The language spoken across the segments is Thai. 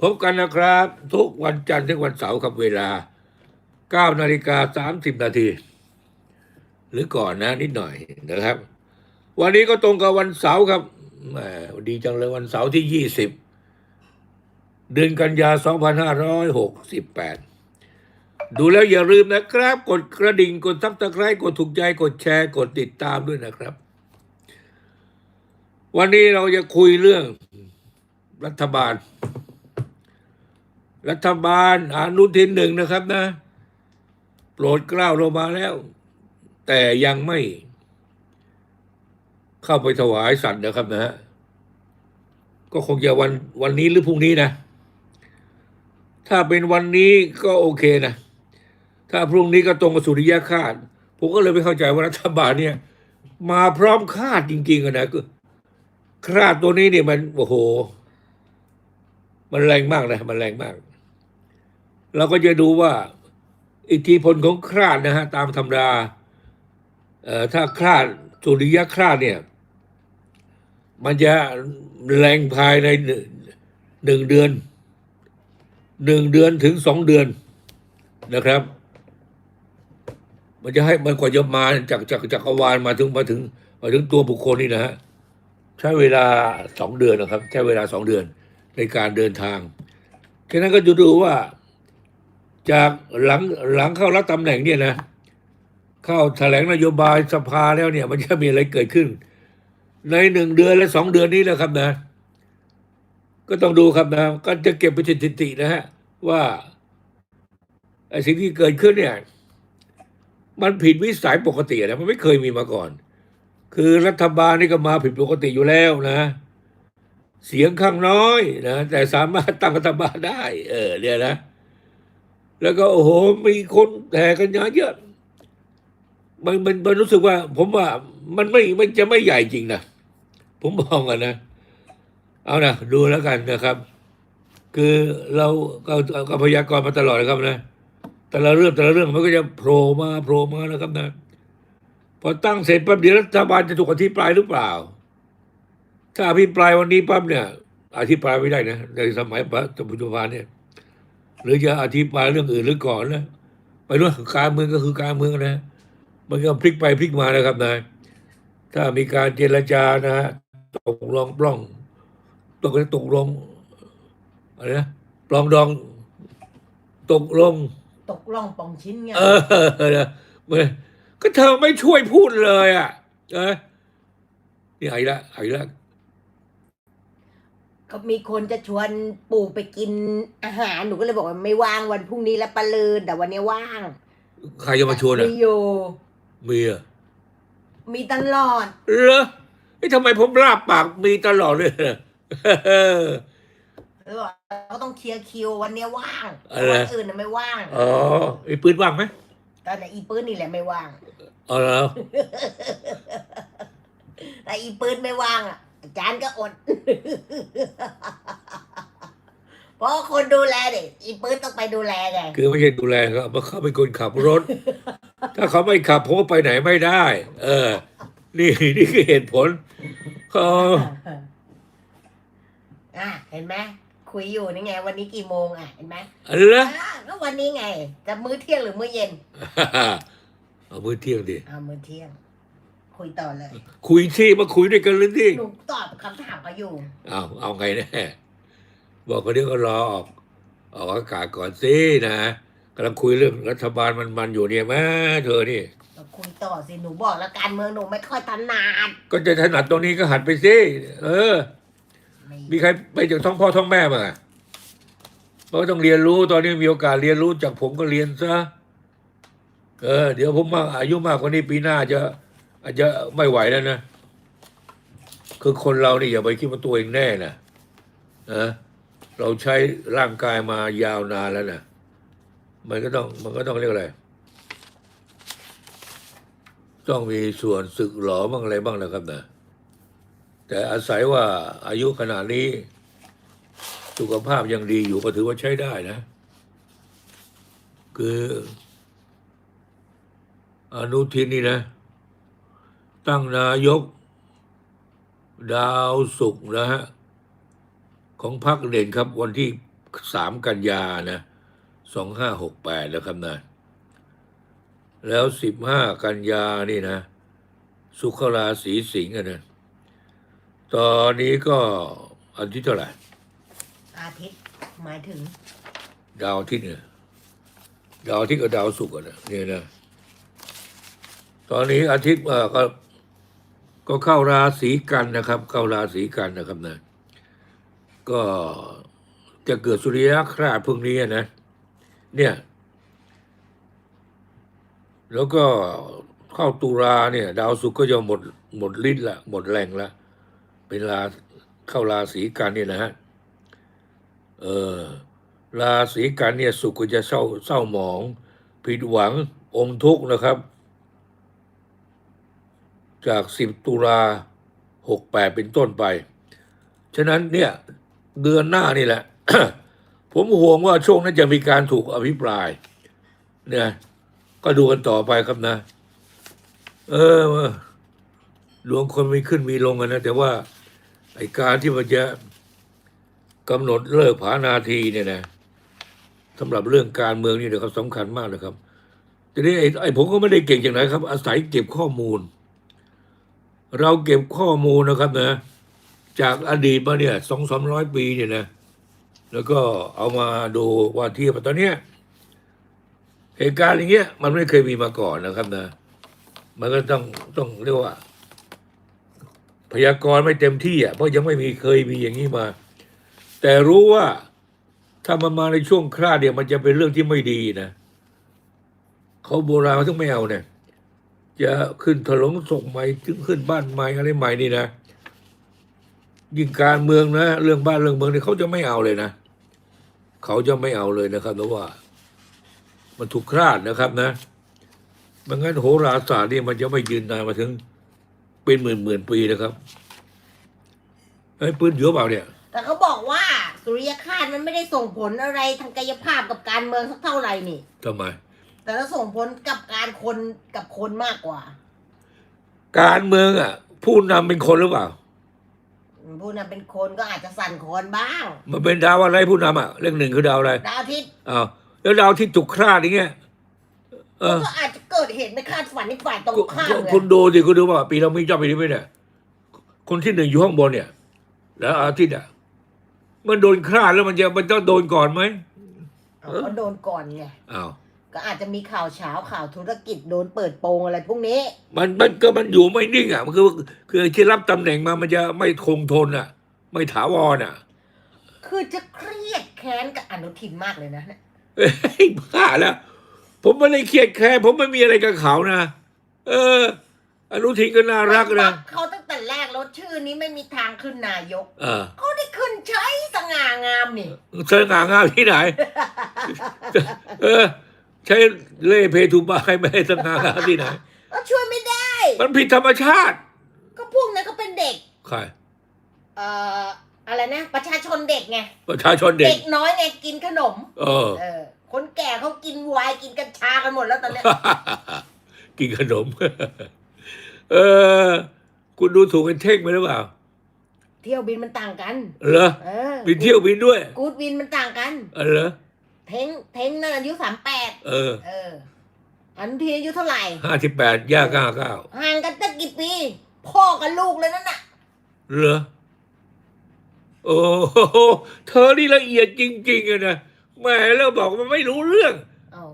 พบกันนะครับ ทุกวันจันทร์ถึงวันเสาร์ครับเวลา 9 นาฬิกา 30 นาที หรือก่อนนะนิดหน่อยนะครับ วันนี้ก็ตรงกับวันเสาร์ครับดีจังเลยวันเสาร์ที่ 20 เดือนกันยา 2568 ดูแล้วอย่าลืมนะครับ กดกระดิ่งกดซับสไครต์กดถูกใจกดแชร์ กดติดตามด้วยนะครับ วันนี้เราจะคุยเรื่องรัฐบาล รัฐบาลอนุทินหนึ่งนะครับนะ โปรดเกล้าลงมาแล้ว แต่ยังไม่ เข้าไปถวายสัตว์นะครับนะฮะก็คงจะวันวันนี้หรือพรุ่งนี้นะ ถ้าเป็นวันนี้ก็โอเคนะ ถ้าพรุ่งนี้ก็ตรงกับสุริยคาตผมก็เลยไม่เข้าใจว่ารัฐบาลเนี่ย มาพร้อมคาดจริงๆอะนะก็คาดตัวนี้เนี่ยมันโอ้โห มันแรงมากนะ มันแรงมาก เราก็จะดูว่าอิทธิพลของคราดนะฮะตามธรรมดาถ้าคราดสุริยะคราดเนี่ยมันจะแรงภายในหนึ่งหนึ่งเดือนหนึ่งเดือนถึงสองเดือนนะครับ มันจะให้มันกว่าจะมาจากจากจักรวาลมาถึงมาถึงมาถึงตัวบุคคลนี่นะฮะใช้เวลาสองเดือนนะครับ ใช้เวลาสองเดือนในการเดินทางฉะนั้นก็จะดูว่า จากหลังหลังเข้ารับตำแหน่งเนี่ยนะ เข้าแถลงนโยบายสภาแล้วเนี่ย มันจะมีอะไรเกิดขึ้น ในหนึ่งเดือนและสองเดือนนี้นะครับนะ ก็ต้องดูครับนะ ก็จะเก็บเป็นสถิตินะฮะ ว่าไอ้สิ่งที่เกิดขึ้นเนี่ย มันผิดวิสัยปกตินะมันไม่เคยมีมาก่อน คือรัฐบาลนี่ก็มาผิดปกติอยู่แล้วนะ เสียงข้างน้อยนะแต่สามารถตั้งรัฐบาลได้ เออเนี่ยนะ แล้วก็โอ้โหมีคนแห่กันเยอะ มันมันมันรู้สึกว่า ผมว่ามันไม่มันจะไม่ใหญ่จริงนะผมมองอะนะ เอานะดูแล้วกันนะครับ คือเราก็ก็พยากรณ์มาตลอดนะครับนะ แต่ละเรื่องแต่ละเรื่องมันก็จะโผล่มาโผล่มานะครับนะพอตั้งเสร็จปั๊บเดี๋ยวรัฐบาลจะถูกอภิปรายหรือเปล่า ถ้าอภิปรายวันนี้ปั๊บเนี่ยอภิปรายไม่ได้นะในสมัยปัจจุบันเนี่ย หรือจะอธิบายเรื่องอื่นหรือก่อนนะไปเรื่องการเมืองก็คือการเมืองนะ มันก็พลิกไปพลิกมานะครับนายถ้ามีการเจรจานะฮะตกลงปล้องตกตกลงอะไรนะปลองดอง ตกลง ตกล่องปองชิ้นไงเออนะเว้ยก็เธอไม่ช่วยพูดเลย อะ เออนี่ไอ้ละไอ้ละ ก็มีคนจะชวนปู่ไปกินอาหารหนูก็เลยบอกว่าไม่ว่างวันพรุ่งนี้แล้วปะลืนแต่วันนี้ว่างใครจะมาชวนอะมีอยู่ มีอะมีตลอดเหรอไอ้ยทำไมผมราบปากมีตลอดเลยนะแล้วบอกเขาต้องเคลียร์คิววันนี้ว่างอะไร วันอื่นน่ะไม่ว่างอ๋อไอ้ปืนว่างไหมตอนนี้อีปืนนี่แหละไม่ว่าง อ๋อแล้วแต่อีปืนไม่ว่างอะ อาจารย์ก็อด เพราะคนดูแลเด็กอีปืนต้องไปดูแลไงคือไม่ใช่ดูแลเขาเพราะเขาเป็นคนขับรถ ถ้าเขาไม่ขับผมก็ไปไหนไม่ได้ เออ นี่นี่คือเหตุผลเขาอะเห็นไหมคุยอยู่นี่ไง วันนี้กี่โมงอะเห็นไหมอะไรนะอะก็วันนี้ไง จะมื้อเที่ยงหรือมื้อเย็น เอามือเที่ยงดิ เอามื้อเที่ยง คุยต่อเลยคุยที่มาคุยด้วยกันเลยดิหนูตอบคำถามเขาอยู่เอาเอาไงแน่บอกเขาเดี๋ยวก็รอออกออกอากาศก่อนสินะกำลังคุยเรื่องรัฐบาลมันๆอยู่เนี่ยแม่เธอนี่เราคุยต่อสิหนูบอกแล้วการเมืองหนูไม่ค่อยถนัดก็จะถนัดตรงนี้ก็หัดไปสิเออ ไม่มีใครไปจากท้องพ่อท้องแม่มาเพราะต้องเรียนรู้ตอนนี้มีโอกาสเรียนรู้จากผมก็เรียนซะเออ เดี๋ยวผมมากอายุมากกว่านี้ปีหน้าจะ อาจจะไม่ไหวแล้วนะ คือคนเรานี่อย่าไปคิดว่าตัวเองแน่นะนะเราใช้ร่างกายมายาวนานแล้วนะมันก็ต้องมันก็ต้องเรียกอะไร ต้องมีส่วนสึกหรอบ้างอะไรบ้างนะครับนะแต่อาศัยว่าอายุขนาดนี้ สุขภาพยังดีอยู่ก็ถือว่าใช้ได้นะ คืออนุทินนี่นะ ตั้งนายก ดาวสุกร์นะฮะ ของพรรคเด่นครับ วันที่สามกันยานะสองห้าหกแปดแล้วครับนะแล้วสิบห้ากันยานี่นะ สุขราศีสิงห์อะนะตอนนี้ก็อันที่เท่าไหร่อาทิตย์หมายถึง ดาวอาทิตย์เนี่ยดาวอาทิตย์กับดาวศุกร์อะนะเนี่ยนะ ตอนนี้อาทิตย์เอ่อก็ ก็เข้าราศีกันนะครับ เข้าราศีกันนะครับนะก็จะเกิดสุริยคราสพวกนี้นะ เนี่ย แล้วก็เข้าตุลาเนี่ย ดาวศุกร์ก็จะหมดหมดฤทธิ์ละหมดแรงละเป็นราเข้าราศีกันเนี่ยนะฮะเออราศีกันเนี่ยสุขก็จะเศร้าเศร้าหมอง ผิดหวังอมทุกข์นะครับ จากสิบตุลาหกแปดเป็นต้นไป ฉะนั้นเนี่ยเดือนหน้านี่แหละ ผมห่วงว่าช่วงนั้นจะมีการถูกอภิปราย เนี่ย ก็ดูกันต่อไปครับนะ เออดวงคนมีขึ้นมีลงกันนะ แต่ว่าไอการที่มันจะกำหนดเลิกผานาทีเนี่ยนะสำหรับเรื่องการเมืองนี่นะครับสำคัญมากนะครับทีนี้ไอ้ไอ้ผมก็ไม่ได้เก่งจากไหนครับ อาศัยเก็บข้อมูล เราเก็บข้อมูลนะครับนะจากอดีตมาเนี่ยสองสามร้อยปีเนี่ยนะแล้วก็เอามาดูว่าเทียบตอนเนี้ยเหตุการณ์อย่างเงี้ยมันไม่เคยมีมาก่อนนะครับนะมันก็ต้องต้องเรียกว่า พยากรณ์ไม่เต็มที่อะเพราะยังไม่มีเคยมีอย่างนี้มา แต่รู้ว่าถ้ามันมาในช่วงคราดเนี่ยมันจะเป็นเรื่องที่ไม่ดีนะเขาโบราณเขาต้องไม่เอาเนี่ย จะขึ้นถลงศกใหม่ถึงขึ้นบ้านใหม่อะไรใหม่นี่นะยิ่งการเมืองนะเรื่องบ้านเรื่องเมืองเนี่ยเขาจะไม่เอาเลยนะเขาจะไม่เอาเลยนะครับเพราะว่า มันถูกคราดนะครับนะไมันงั้นโหราศาสตร์นี่มันจะไม่ยืนนานมาถึง เป็นหมื่นหมื่นปีนะครับไอ้ยปืนเยอะเปล่าเนี่ย แต่เขาบอกว่า สุริยคราสมันไม่ได้ส่งผลอะไรทางกายภาพกับการเมืองสักเท่าไหร่นี่ทำไม แต่ถ้าส่งผลกับการคนกับคนมากกว่า การเมืองอะ ผู้นำเป็นคนหรือเปล่า ผู้นำเป็นคนก็อาจจะสั่นคลอนบ้างมันเป็นดาวอะไรผู้นำอะเลขหนึ่งคือดาวอะไรดาวอาทิตย์อ้าวแล้วดาวที่ถูกคราดอย่างเงี้ยเออก็อาจจะเกิดเหตุไม่คาดฝันในฝ่ายตรงคุณข้ามเลยคุณดูสิคุณดูว่าปีเราไม่ชอบปีนี้ไหมเนี่ยคนที่หนึ่งอยู่ข้างบนเนี่ย แล้วอาทิตย์อะมันโดนคราดแล้วมันจะมันต้องโดนก่อนไหมเอาก็โดนก่อนไงอ้าว ก็อาจจะมีข่าวเช้าข่าวธุรกิจโดนเปิดโปงอะไรพวกนี้ มันมันก็มันอยู่ไม่นิ่งอะมันคือคือที่รับตำแหน่งมามันจะไม่คงทนอะ ไม่ถาวรอะ คือจะเครียดแค้นกับอนุทินมากเลยนะเนี่ยเอ้ยบ้าแล้ว ผมไม่ได้เครียดแค้นผมไม่มีอะไรกับเขานะเออ อนุทินก็น่ารักนะเขาตั้งแต่แรกแล้วชื่อนี้ไม่มีทางขึ้นนายกเออเขาได้ขึ้นใช้สง่างามนี่เสง่างามที่ไหน เออ ใช้เล่ห์เพทุบายไม่ให้สง่างามที่ไหนก็ช่วยไม่ได้ มันผิดธรรมชาติ ก็พวกนั้นก็เป็นเด็กใครเอ่ออะไรนะ ประชาชนเด็กไงประชาชนเด็เด็กกน้อยไงกินขนม เออ เออ คนแก่เขากินไวน์กินกัญชากันหมดแล้วตอนเนี้ยกินขนม เออ คุณดูถูกกันเท่งไปหรือเปล่า เที่ยวบินมันต่างกัน เหรอเออมีเที่ยวบินด้วย กูดวินมันต่างกัน เออเหรอ เท้งเท้งนั่นอายุสามแปดเออเออ อนุทินอายุเท่าไหร่ห้าสิบแปดย่างเก้าเก้าห่างกันตั้งกี่ปี พ่อกับลูกเลยนั่นน่ะ เหรอโอ้โหเธอนี่ละเอียดจริงๆอะนะแหมแล้วบอกมันไม่รู้เรื่อง เอา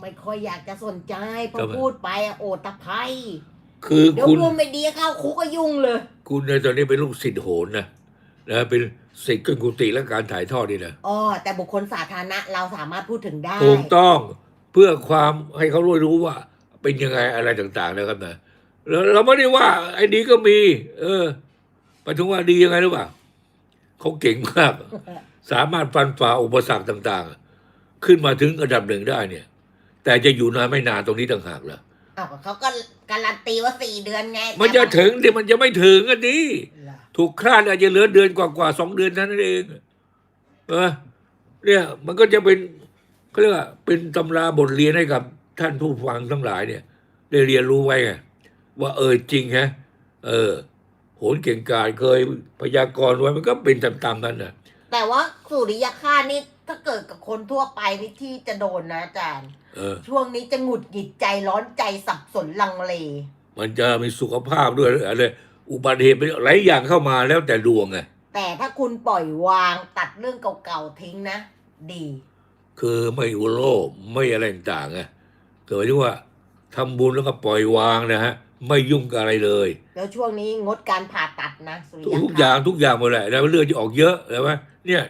ไม่ค่อยอยากจะสนใจพอทำไม พูดไปอะโอตะไคร้คือเดี๋ยวคุณพูดไม่ดีเข้าคุกก็ยุ่งเลย คุณในตอนนี้เป็นลูกศิษย์โหนนะนะเป็น ศิษย์เกินกุฏิและการถ่ายทอดนี่นะอ๋อแต่บุคคลสาธารณะเราสามารถพูดถึงได้ถูกต้องเพื่อความให้เขารู้รู้ว่า เป็นยังไงอะไรต่างๆนะครับนะแล้วเราไม่ได้ว่า ไอ้ดีก็มี เออหมายถึงว่าดียังไงหรือเปล่าเขาเก่งมาก สามารถฟันฝ่าอุปสรรคต่าง ๆ ขึ้นมาถึงอันดับหนึ่งได้เนี่ย แต่จะอยู่นานไม่นานตรงนี้ต่างหากเหรออ้าวเขาก็การันตีว่าสี่เดือนไงมันจะถึงเดี๋ยวมันจะไม่ถึงอันนี้เหรอ ถูกคลาดอาจจะเหลือเดือนกว่าๆสองเดือนเท่านั้นเอง เออ เนี่ยมันก็จะเป็นเขาเรียกว่าเป็นตำราบทเรียนให้กับท่านผู้ฟังทั้งหลายเนี่ย ได้เรียนรู้ไว้ไงว่าเออจริงฮะเออโหนเก่งกาจเคยพยากรณ์ไว้มันก็เป็นตามๆนั้นนะแต่ว่าสุริยคาตนี่ถ้าเกิดกับคนทั่วไปนี่ที่จะโดนนะอาจารย์เออ ช่วงนี้จะหงุดหงิดใจร้อนใจสับสนลังเล มันจะมีสุขภาพด้วยอะไร อุบัติเหตุเป็นหลายอย่างเข้ามาแล้วแต่ดวงไงแต่ถ้าคุณปล่อยวางตัดเรื่องเก่าๆทิ้งนะ ดี คือไม่อุโลภไม่อะไรต่างๆไงเกิดที่ว่าทำบุญแล้วก็ปล่อยวางนะฮะ ไม่ยุ่งกับอะไรเลย แล้วช่วงนี้งดการผ่าตัดนะสุริทุกยทุกคาอย่างตทุกอย่างหมดแหละแล้วเลือดจะออกเยอะใช่ไหมเนี่ย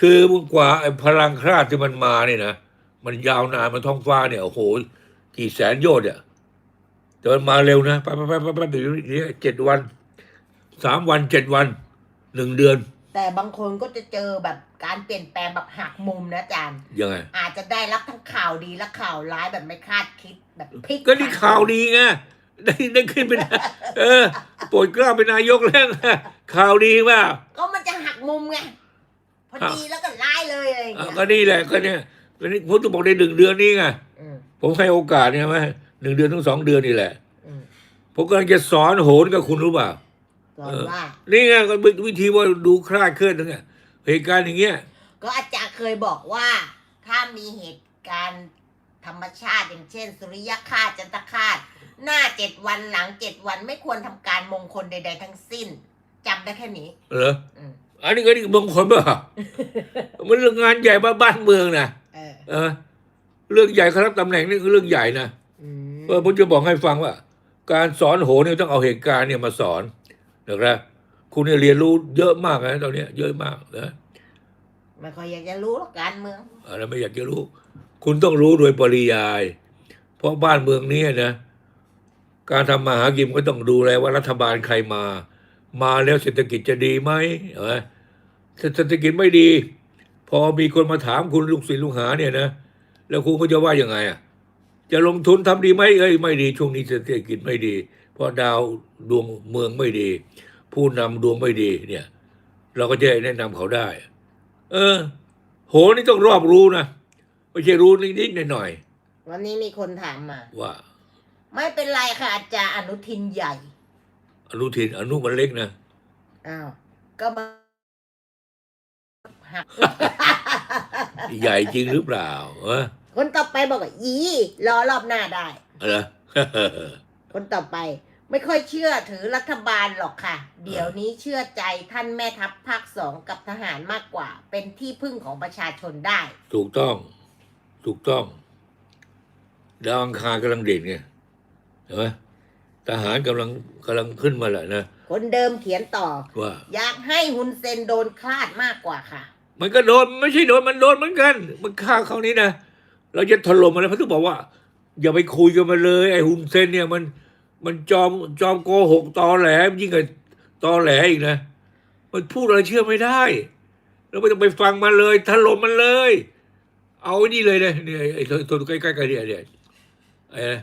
คือมึงกว่าไอ้พลังคราดที่มันมาเนี่ยนะมันยาวนานมันท้องฟ้าเนี่ยโอ้โหกี่แสนโยชน์เนี่ย แต่มันมาเร็วนะไปไปไปไปไปเดี๋ยวนี้เจ็ดวันสามวันเจ็ดวันหนึ่งเดือน แต่บางคนก็จะเจอแบบการเปลี่ยนแปลงแบบหักมุมนะอาจารย์ยังไง อาจจะได้รับทั้งข่าวดีและข่าวร้ายแบบไม่คาดคิดแบบพลิกก็นี่ข่าวดีไงได้ได้ขึ้นเป็นเออโปรดเกล้าเป็นนายกแล้วไงข่าวดีว่าก็มันจะหักมุมไงพอดีแล้วก็ร้ายเลยอะไรอย่างอะเงี้ยก็นี่แหละก็เนี่ยก็นี่ผมต้องบอกในหนึ่งเดือนนี้ไงอืมผมให้โอกาสเนี่ยไหม หนึ่งเดือนถึงสองเดือนนี่แหละอืมผมกำลังจะสอนโหนกับคุณรู้เปล่าก่อนว่า นี่ไงก็เป็นวิธีว่าดูคลาดเคลื่อนตรงเนี้ยเหตุการณ์อย่างเงี้ย ก็อาจารย์เคยบอกว่า ถ้ามีเหตุการณ์ธรรมชาติอย่างเช่น สุริยคาตจันทคาตหน้าเจ็ดวันหลังเจ็ดวันไม่ควรทำการมงคลใด ๆ ทั้งสิ้นจำได้แค่นี้ เหรออืมอันนี้ก็นี่บางคนเปล่ามันเรื่องงานใหญ่บ้านบ้านเมืองนะเออเออ เรื่องใหญ่เขารับตำแหน่งนี่คือเรื่องใหญ่นะอืม เออผมจะบอกให้ฟังว่า การสอนโหนเนี่ยต้องเอาเหตุการณ์เนี่ยมาสอนนะครับคุณเนี่ยเรียนรู้เยอะมากนะตอนเนี้ยเยอะมากนะไม่ค่อยอยากจะรู้หรอกการเมืองอะไรไม่อยากจะรู้ คุณต้องรู้โดยปริยาย เพราะบ้านเมืองนี้นะ การทำมาหากินก็ต้องดูแลว่ารัฐบาลใครมา มาแล้วเศรษฐกิจจะดีไหมเออถ้าเศรษฐกิจไม่ดี พอมีคนมาถามคุณลูกศิษย์ลูกหาเนี่ยนะแล้วคุณก็จะว่ายังไงอะ จะลงทุนทำดีไหมเอ้ยไม่ดี ช่วงนี้เศรษฐกิจไม่ดี เพราะดาวดวงเมืองไม่ดี ผู้นำดวงไม่ดีเนี่ย เราก็จะแนะนำเขาได้ เออ โหนี่ต้องรอบรู้นะไม่ใช่รู้นิดๆหน่อยวันนี้มีคนถามมาๆว่า ไม่เป็นไรค่ะอาจารย์อนุทินใหญ่ อนุทินอนุมันเล็กนะอ้าวก็มาหักใหญ่จริงหรือเปล่าเออ คนต่อไปบอกว่าอีรอรอบหน้าได้อะไรคนต่อไป ไม่ค่อยเชื่อถือรัฐบาลหรอกค่ะ เดี๋ยวนี้เชื่อใจท่านแม่ทัพภาคสองกับทหารมากกว่า เป็นที่พึ่งของประชาชนได้ ถูกต้อง ถูกต้องดาวอังคารกำลังเด่นไงเห็นไหมทหารกำลังกำลังขึ้นมาแหละนะ คนเดิมเขียนต่อ ว่า อยากให้ฮุนเซนโดนคลาดมากกว่าค่ะ มันก็โดนไม่ใช่โดนมันโดนเหมือนกัน มันฆ่าเขานี้นะ เราจะถล่มอะไรพระทุกบอกว่า อย่าไปคุยกันมาเลย ไอ้ฮุนเซนเนี่ยมัน มันจอมจอมโกหกตอแหลยิ่งกว่าตอแหลอีกนะมันพูดอะไรเชื่อไม่ได้เราไม่ต้องไปฟังมันเลยถล่มมันเลย เอาไอ้นี่เลยนะเนี่ยไอ้ตัวตัวใกล้ๆกันเนี่ยเนี่ยไอ้นะ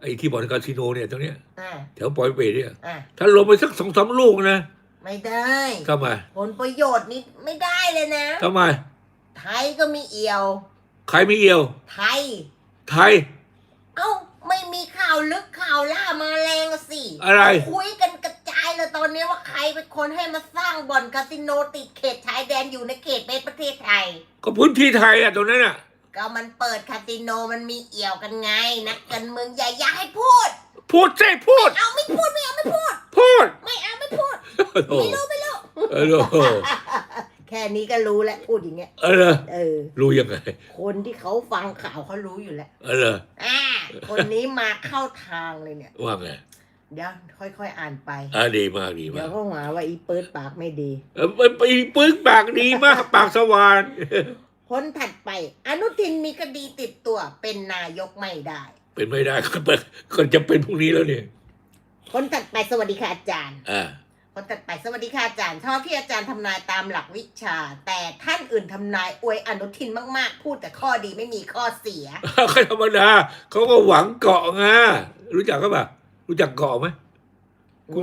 ไอ้ที่บ่อนคาสิโนเนี่ยตรงเนี้ยอ่าแถวปอยเปรตเนี่ยอ่าถล่มไปสักสองสามลูกนะไม่ได้ทำไมผลประโยชน์นี่ไม่ได้เลยนะทำไมไทยก็มีเอี่ยว ใครไม่เอี่ยว ไทย ไทย เอ้า ไม่มีข่าวลึกข่าวล่ามาแรงสิอะไร คุยกันกระจายเลยตอนนี้ว่าใครเป็นคนให้มาสร้างบ่อนคาสิโนติดเขตชายแดนอยู่ในเขตเป็นประเทศไทย ก็พื้นที่ไทยอะตรงนั้นอะก็มันเปิดคาสิโนมันมีเอี่ยวกันไงนักการเมืองใหญ่อย่าให้พูด พูดใช่พูด เอาไม่พูดไม่เอาไม่พูด พูด ไม่เอาไม่พูด โอ้ไม่รู้ไม่รู้ เออโอ้ แค่นี้ก็รู้แล้วพูดอย่างเงี้ย เออเออ รู้ยังไง คนที่เขาฟังข่าวเขารู้อยู่แล้วเอออ่าคนนี้มาเข้าทางเลยเนี่ย ว่าไงเดี๋ยวค่อยๆอ่านไป อะดีมากดีเดี๋มายกวก็หาว่าอีเปิดปากไม่ดี เออไปไปปึ้งปากดีมาก ปากสว่านคนถัดไป อนุทินมีคดีติดตัวเป็นนายกไม่ได้ เป็นไม่ได้ก็เป็นก็จะเป็นพรุ่งนี้แล้วเนี่ยคนถัดไปสวัสดีค่ะอาจารย์ อ่า คนถัดไปสวัสดีค่ะอาจารย์ชอบที่อาจารย์ทำนายตามหลักวิชา แต่ท่านอื่นทำนายอวยอนุทินมากๆ พูดแต่ข้อดีไม่มีข้อเสียก็ธรรมดาเขาก็หวังเกาะไงรู้จักก็ปล่ะรู้จักเกาะไหม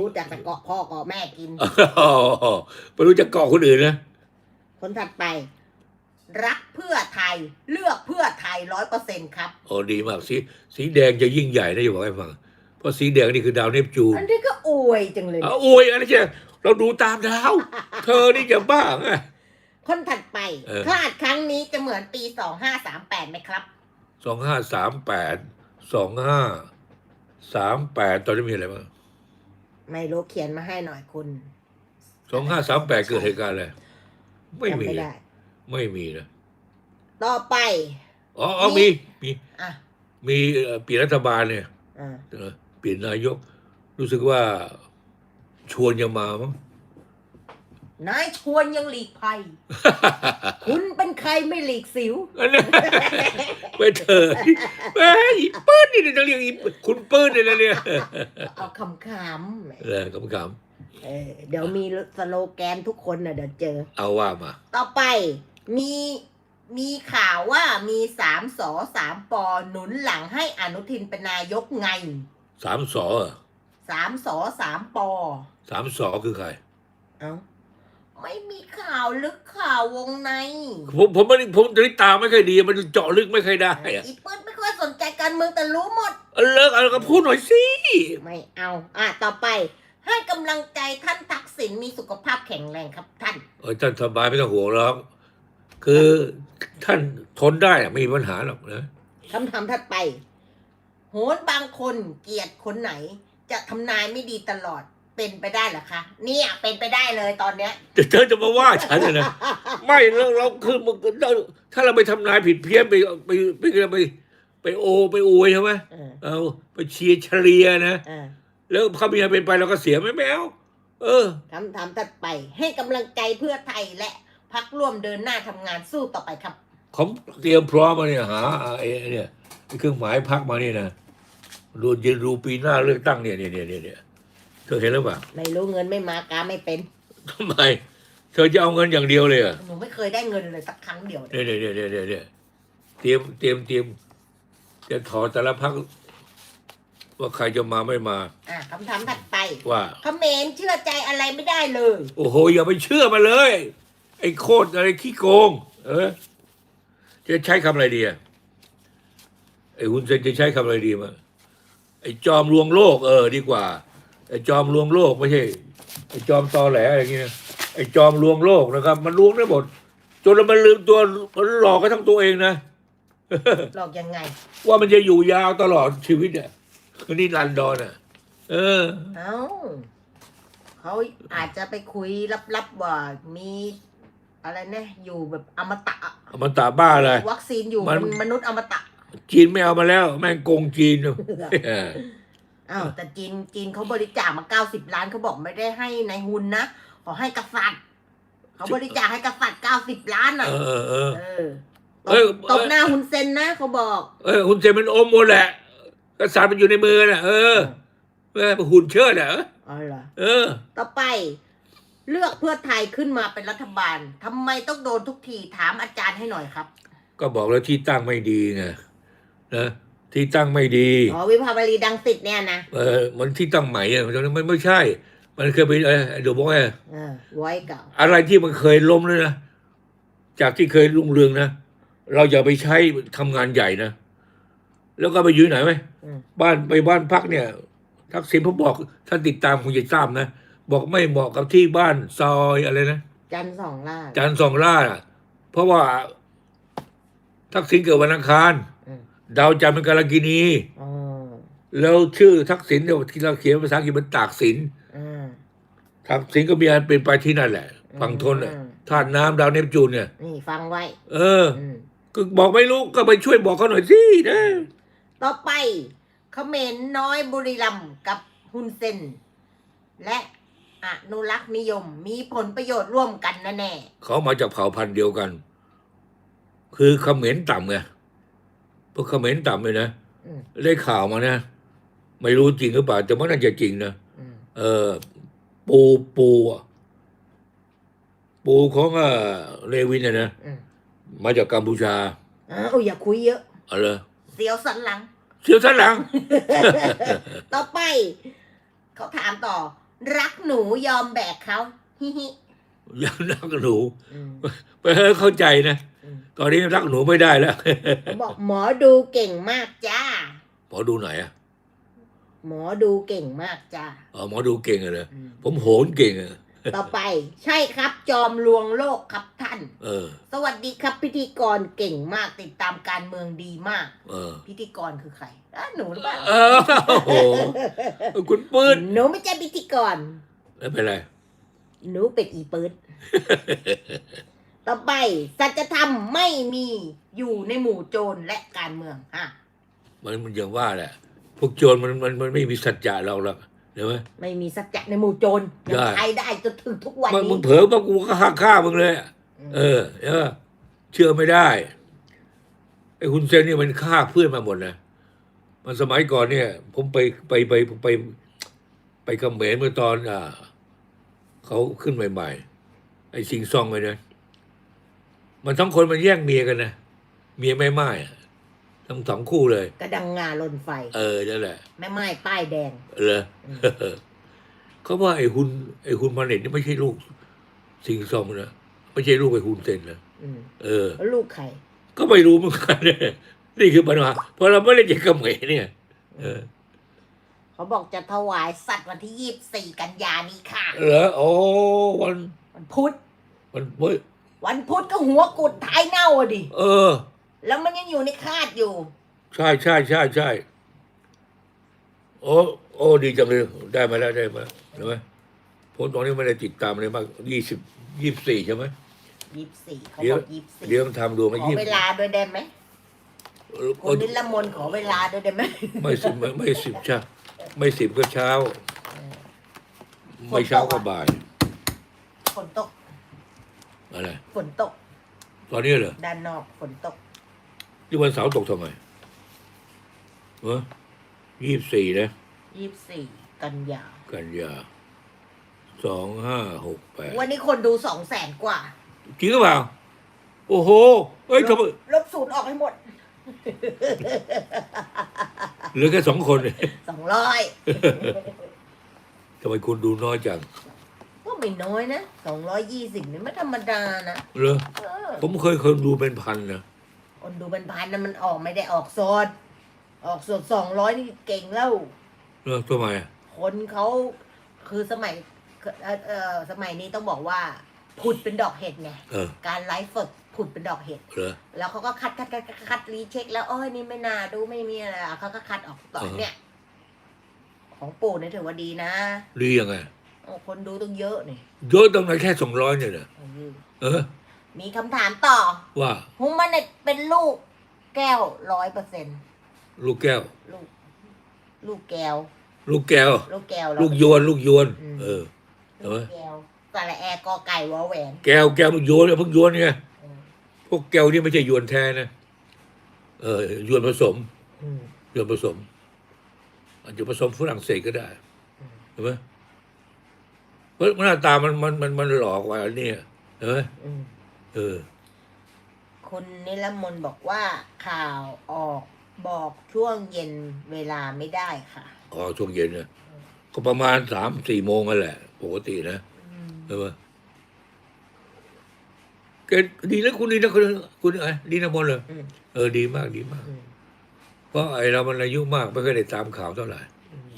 รู้จักแต่เกาะพ่อเกาะแม่กินอ๋อไม่รู้จักเกาะคนอื่นนะคนถัดไป รักเพื่อไทยเลือกเพื่อไทยร้อยเปอร์เซ็นครับโอ้ดีมากสีสีแดงจะยิ่งใหญ่นะจะบอกให้ฟังเพราะสีแดงนี่คือดาวเนปจูนอันนี้ก็ อวยจังเลยอะนะอวยอะไรเช่เราดูตามดาว เธอนี่จะบ้าไง คนถัดไปเออคลาดครั้งนี้จะเหมือนปีสองห้าสามแปดไหมครับ สองห้าสามแปดสองห้าสามแปดตอนนี้มีอะไรบ้างไม่รู้เขียนมาให้หน่อยคุณสองห้าสามแปดเกิดเหตุการณ์อะไรไม่จำมีไม่นะได้ ไม่มีนะต่อไป อ๋ออ๋อมีมี อะมีเอ่อเปลี่ยนรัฐบาลเนี่ยอ่าเออเปลี่ยนนายก รู้สึกว่าชวนจะมามั้งนายชวนยังหลีกภัย คุณเป็นใครไม่หลีกสิวอันนั้นไปเถอะแม่อีปื้นนี่จะเรียกอีปื้นคุณปื้นเลยนะเนี่ยเอาคำคำๆเออคำขเออเดี๋ยวมีสโลแกนทุกคนนะเดี๋ยวเจอำเอาว่ามา ต่อไปมีมีข่าวว่ามีสามสอสามปอหนุนหลังให้อนุทินเป็นนายกไงสามสอเหรอ สามสอสามปอ สามสอคือใคร เอ้าไม่มีข่าวลึกข่าววงในผมผมไม่ได้ผมตาตาไม่ค่อยดี มันเจาะลึกไม่ค่อยได้อะอีเปิ้ลไม่ค่อยสนใจการเมืองแต่รู้หมด เอาเลิกเอาก็พูดหน่อยสิ ไม่เอา อะต่อไป ให้กำลังใจท่านทักษิณมีสุขภาพแข็งแรงครับท่าน เออท่านสบายไม่ต้องห่วงหรอกคือท่านทนได้อะไม่มีปัญหาหรอกนะคำถามถัดไป โหนบางคนเกลียดคนไหน จะทำนายไม่ดีตลอดเป็นไปได้เหรอคะเนี่ยเป็นไปได้เลยตอนเนี้ยแต่เธอจะมาว่าฉันน่ะนะไม่เราเราคือมันถ้าเราไปทำนายผิดเพี้ยนไปไปไปไปไปไปโอไปอวยใช่ไหมเออเอาไปเชียร์เฉลียนะเออแล้วเขามีอะไรเป็นไปเราก็เสียไหมแมวเออคำถามถัดไปให้กำลังใจเพื่อไทยและพักร่วมเดินหน้าทำงานสู้ต่อไปครับผมเตรียมพร้อมมาเนี่ยหาไอ้ไอ้เนี่ยไอ้เครื่องหมายพักมานี่นะ ดูเย็นรูปีหน้าเลือกตั้งเนี่ยเนี่ยเนี่ยเนี่ยเนี่ยเธอเห็นหรือเปล่าไม่รู้เงินไม่มากาไม่เป็นทำไม เธอจะเอาเงินอย่างเดียวเลยเหรอะหนูไม่เคยได้เงินเลยสักครั้งเดียวเนี่ยเนี่ยเนี่ยเนี่ยเนี่ยเตรียมเตรียมเตรียมจะถอดแต่ละพักว่าใครจะมาไม่มา อะคำถามถัดไปว่า เขมรเชื่อใจอะไรไม่ได้เลย โอ้โห อย่าไปเชื่อมาเลย ไอ้โคตรอะไรขี้โกง เออ จะใช้คำอะไรดีอะไอ้หุนเซนจะใช้คำอะไรดีมา ไอ้จอมลวงโลกเออดีกว่า ไอ้จอมลวงโลกไม่ใช่ ไอ้จอมตอแหลอะไรอย่างเงี้ยไอ้จอมลวงโลกนะครับ มันลวงได้หมดจนเรามันลืมตัวมันหลอกกันทั้งตัวเองนะหลอกยังไง ว่ามันจะอยู่ยาวตลอดชีวิตเนี่ยคือนี่ลันดอนอะ เออเอ้าเขาอาจจะไปคุยลับๆว่ามีอะไรเนี่ยอยู่แบบอมตะมันตาบ้าเลยวัคซีนอยู่มันมนุษย์อมตะ จีนไม่เอามาแล้ว แม่งโกงจีนเอออ้าวแต่จีนจีนเขาบริจาคมาเก้าสิบล้านเขาบอกไม่ได้ให้ในายหุนนะขอให้กษัตริย์เขาบริจาคให้กษัตริย์เก้าสิบล้านอะ เออเออ เออตเอ้ยบตบหน้าหุนเซนนะเขาบอกเออหุ่นเซนมันอมหมดแหละกษัตริย์มันอยู่ในมือน่ะเออเออหุ่นเชิดอะอ๋อเหรอ เออ ต่อไป เลือกเพื่อไทยขึ้นมาเป็นรัฐบาลทำไมต้องโดนทุกทีถามอาจารย์ให้หน่อยครับ ก็บอกแล้วที่ตั้งไม่ดีไง นะที่ตั้งไม่ดีอ๋อวิภาวดีดังสิทธิ์เนี่ยนะเออมันที่ตั้งใหม่อะมันไม่ไม่ใช่ มันเคยเป็นเออเดี๋ยวบอกว่าเออไว้เก่าอะไรที่มันเคยล้มเลยนะจากที่เคยรุ่งเรืองนะเราอย่าไปใช้ทำงานใหญ่นะแล้วก็ไปอยืนไหนไหมอืมบ้านไปบ้านพักเนี่ย ทักษิณผมบอกท่านติดตามคงจะทราบนะบอกไม่เหมาะกับที่บ้านซอยอะไรนะจันทร์สองล่าดจานทร์สองล่าอะเพราะว่าทักษิณเกิดวันอังคารอืม ดาวจันทร์เป็นกาลกินีอ๋อแล้วชื่อทักษิณเนี่ยที่เราเขียนภาษาอังกฤษมันตากสินอืมทักษิณก็มีอันเป็นไปที่นั่นแหละฝั่งทนน่ะอืมธาตุน้ำดาวเนปจูนเนี่ย นี่ฟังไว้ เออ อืม ก็บอกไม่รู้ก็ไปช่วยบอกเขาหน่อยสินะต่อไปเขมรน้อยบุรีรัมย์กับฮุนเซน และอนุรักษ์นิยมมีผลประโยชน์ร่วมกันแน่เขามาจากเผ่าพันธุ์เดียวกัน คือเขมรต่ำไง พวกเขมรต่ำเลยนะอืม ได้ข่าวมานะ ไม่รู้จริงหรือเปล่าแต่มันน่าจะจริงนะอืมเออ ปูปูอะปูของเอ่อเลวินเนี่ยนะอืมมาจากกัมพูชาอ้อย่าคุยเยอะ อะไรเสียวสันหลัง เสียวสันหลัง ต่อไป เขาถามต่อ รักหนูยอมแบกเขาฮิฮิ ยังรักหนูอืม ไปเออเข้าใจนะ ตอนนี้รักหนูไม่ได้แล้วเขาบอกหมอดูเก่งมากจ้า หมอดูไหนอะหมอดูเก่งมากจ้าอ๋อหมอดูเก่งอะเลยอืมผมโหนเก่งอะต่อไป ใช่ครับจอมลวงโลกครับท่าน เออ สวัสดีครับพิธีกรเก่งมากติดตามการเมืองดีมาก เออ พิธีกรคือใครอะหนูหรือเปล่าเออโอ้โหคุณปืนหนูไม่ใช่พิธีกรไม่เป็นไร หนูเป็นอีปืด ต่อไป สัจธรรมไม่มีอยู่ในหมู่โจรและการเมืองฮะมันมันอย่างว่าแหละ พวกโจรมันมันมันไม่มีสัจจะเราหรอกเห็นไหมไม่มีสัจจะในหมู่โจรยังได้ใช้ได้จนถึงทุกวันมึงมึนี้งเผลอมากูก็ฆ่าฆ่ามึงเลยอะเออเออ เชื่อไม่ได้ไอ้คุณเซนเนี่ยมันฆ่าเพื่อนมาหมดนะมันสมัยก่อนเนี่ย ผมไปไปไปไป ไปเขมรเมื่อตอน อ่าเขาขึ้นใหม่ ๆ ไอ้สิงซองเลยนะ มันทั้งคนมันแย่งเมียกันนะเมียไม่ไม้อะทั้งสองคู่เลย กระดังงาลนไฟ เออนั่นแหละแม่ไม้ป้ายแดง เหรอเขาว่าไอ้คุณไอ้คุณมาเน็ตนี่ไม่ใช่ลูกสิงซองนะไม่ใช่ลูกไอ้คุณเซนนะอืมเออ แล้วลูกใครก็ไม่รู้เหมือนกันเนี่ยนี่คือปัญหาเพราะเราไม่ได้จะเขมรเนี่ย เออ เขาบอกจะถวายสัตว์วันที่ยี่สี่กันยานี้ค่ะ เหรอโอ้วันวันพุธวันเฮ้ย วันพุธก็หัวกุดท้ายเน่าอะดิ เออ แล้วมันยังอยู่ในคาดอยู่ ใช่ใช่ใช่ใช่โอ้โอ้ดีจังเลยได้มาแล้วได้มาเห็นไหมผมตอนนี้ไม่ได้ติดตามเลยมากยี่สิบยี่สิบสี่ใช่ไหมยี่สี่เขาเดี๋บยวอกยี่สี่เดี๋ยวทำดูขมาอยี่เวลาด้วยได้ไหมคุณนิลมนต์ขอเวลาด้วยได้ไหมไม่สิบไม่ไม่สิบใช่ไม่สิบก็เช้า ไม่เช้าก็บ่าย ฝนตก อะไร ฝนตก ตอนนี้เหรอด้านนอกฝนตก ที่วันเสาร์ตกทำไมเออยี่สิบสี่นะยี่สี่กันยา กันยาสองห้าหกแปดวันนี้คนดูสองแสนกว่า จริงหรือเปล่า โอ้โห เอ้ยทำไมลบศูนย์ออกให้หมด เหลือแค่สองคนเลยสองร้อย ทำไมคุณดูน้อยจังก็ ไม่น้อยนะสองร้อยยี่สิบนี่ไม่ธรรมดานะเหรอเออผมเคยเคยดูเป็นพันนะคนดูเป็นพันนะมันออกไม่ได้ออกสด ออกสดสองร้อยนี่เก่งแล้ว เหรอทำไมอะคนเขาคือสมัยเอ่อเออสมัยนี้ต้องบอกว่าผุดเป็นดอกเห็ดไงเออการไลฟ์สดผุดเป็นดอกเห็ด เหรอ แล้วเขาก็คัดคัดคัดคัดคัดรีเช็ค แล้วโอ้ยนี่ไม่น่าดูไม่มีอะไรอะเขาก็คัดออกต่อเออ เนี่ย ของปู่เนี่ยถือว่าดีนะ ดียังไง โอ้คนดูต้องเยอะนี่เยอะตั้งไหนแค่สองร้อยเนี่ยเหรอเออเออมีคำถามต่อว่าฮุมมันเน็ตเป็นลูกแก้วร้อยเปอร์เซ็นลูกแก้ว ลูก ลูกแก้ว ลูกแก้ว ลูกแก้ว ลูกโยน ลูกโยนอืมเออเห็นลูไหมกแก้วสระแอร์กอไก่วอแหวน แก้วแก้วลูกโยนเนี่ยพวกโยนไงเออพวกแก้วนี่ไม่ใช่โยนแท้นะเออโยนผสมอืมโยนผสมอาจจะผสมฝรั่งเศสก็ได้อืมเห็นไหม เพราะหน้าตามันมันมันมันหลอกกว่าอันนี้เห็นไหมอืมเออ คุณนิลมนต์บอกว่าข่าวออกบอกช่วงเย็นเวลาไม่ได้ค่ะ อ๋อช่วงเย็นนะก็ประมาณสามสี่โมงกันแหละ ปกตินะอืมเห็นไหมแกดีแล้วคุณดีนะคุณคุณอะไรดีนะมนต์เลยอืมเออดีมากดีมาก อืมเพราะไอเรามันอายุมากไม่เคอยได้ตามข่าวเท่าไหร่ อืม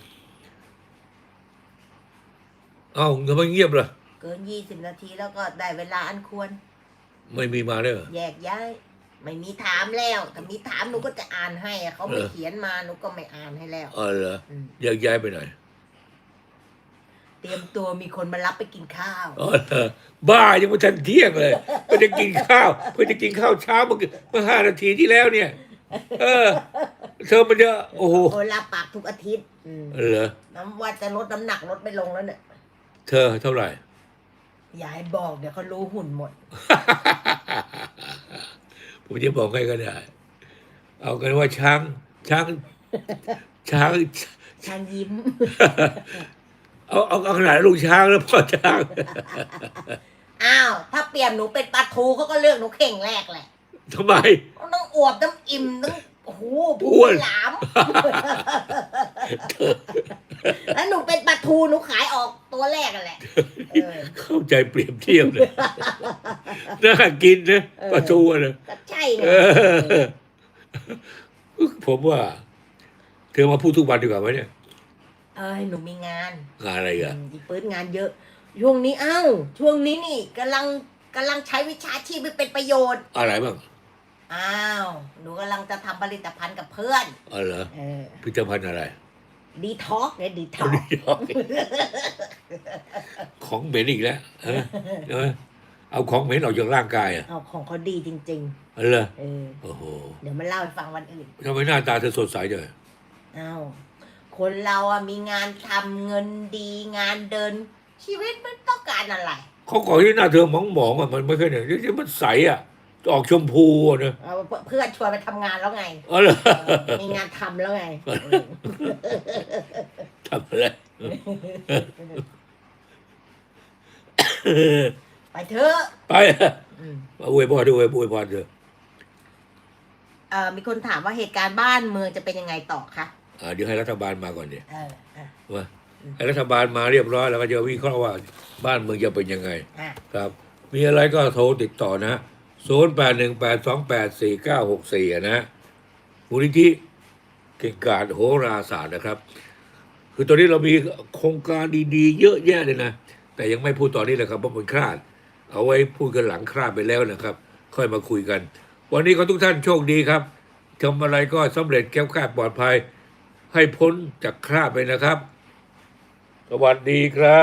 เอ้าทำไมเงียบล่ะ เกินยี่สิบนาทีแล้วก็ได้เวลาอันควร ไม่มีมาเลยเหรอ แยกย้าย ไม่มีถามแล้วถ้ามีถามหนูก็จะอ่านให้อะเขาไม่เออ เขียนมาหนูก็ไม่อ่านให้แล้วเออเหรออืมแยกย้ายไปไหนเตรียมตัวมีคนมารับไปกินข้าว อ๋อเหรอบ้ายังไม่ทันเที่ยงเลยเพื่อจะกินข้าวเพื่อจะกินข้าวเช้าเมื่อเมื่อห้านาทีที่แล้วเนี่ย เออ เธอมันจะโอ้โหโอ้ลาปากทุกอาทิตย์อืมเหรอน้ำว่าจะลดน้ำหนักลดไม่ลงแล้วเนี่ย เธอเท่าไหร่อย่าให้บอกเดี๋ยวเขารู้หุ่นหมด ผมจะบอกให้ก็ได้ เอากันว่าช้าง ช้าง ช้างช่างยิ้ม เอาเอาเอาขนาดลูกช้างแล้วพ่อช้าง อ้าว ถ้าเปรียบหนูเป็นปลาทูเขาก็เลือกหนูเข่งแรกแหละทำไม ต้องอวบต้องอิ่มต้อง โอ้โหพูอ้วนหลามแล้วหนูเป็นปลาทูหนูขายออกตัวแรกกันแหละเออเข้าใจเปรียบเทียบเลยน่ากินนะเออปลาทูอะนะก็ใช่ไงเออผมว่า เธอมาพูดทุกวันดีกว่าไหมเนี่ยเอ้ยหนูมีงานงานอะไรอือะมอีปื้นงานเยอะช่วงนี้เอ้าช่วงนี้นี่กำลังกำลังใช้วิชาชีพให้เป็นประโยชน์ อะไรบ้าง อ้าว หนูกำลังจะทำผลิตภัณฑ์กับเพื่อน อ๋อเหรอเออ พิพิธภัณฑ์อะไรดีท็อกเนี่ยดีท็อกของเหม็นอีกแล้วเออเออเอาของเหม็นออกจากร่างกายอะเอาของเขาดีจริงอ๋อเหรอๆ เออ โอ้โหเดี๋ยวมาเล่าให้ฟังวันอื่น ทำไมหน้าตาเธอสดใสจังอ้าวคนเราอะมีงานทำเงินดีงานเดิน ชีวิตไม่ต้องการอะไร เขาก่อนที่หน้าเธอหมองหมองๆอะมันไม่เคยเนี่ยที่มันใสอะ ออกชมพูอะนะเอาเพื่อนชวนไปทำงานแล้วไงอ๋อเหรอเออมีงานทำแล้วไงทำอะไรไปเถอะไปอะอืมมาอวยพรด้วยอวยอวยพรเถอะเอ่อมีคนถามว่าเหตุการณ์บ้านเมืองจะเป็นยังไงต่อคะอ่าเดี๋ยวให้รัฐบาลมาก่อนเนี่ยเอออะว่าให้รัฐบาลมาเรียบร้อยแล้วก็จะวิเคราะห์ว่าบ้านเมืองจะเป็นยังไง อะครับ มีอะไรก็โทรติดต่อนะ ศูนย์แปดหนึ่งแปดสองแปดสี่เก้าหกสี่นะมูลนิธิเก่งกาจโหราศาสตร์นะครับ คือตอนนี้เรามีโครงการดีๆ เยอะแยะเลยนะ แต่ยังไม่พูดตอนนี้เลยครับเพราะมันคลาด เอาไว้พูดกันหลังคลาดไปแล้วนะครับ ค่อยมาคุยกัน วันนี้ก็ทุกท่านโชคดีครับทำอะไรก็สำเร็จแก้วคลาดปลอดภัย ให้พ้นจากคราบไปนะครับ สวัสดีครับ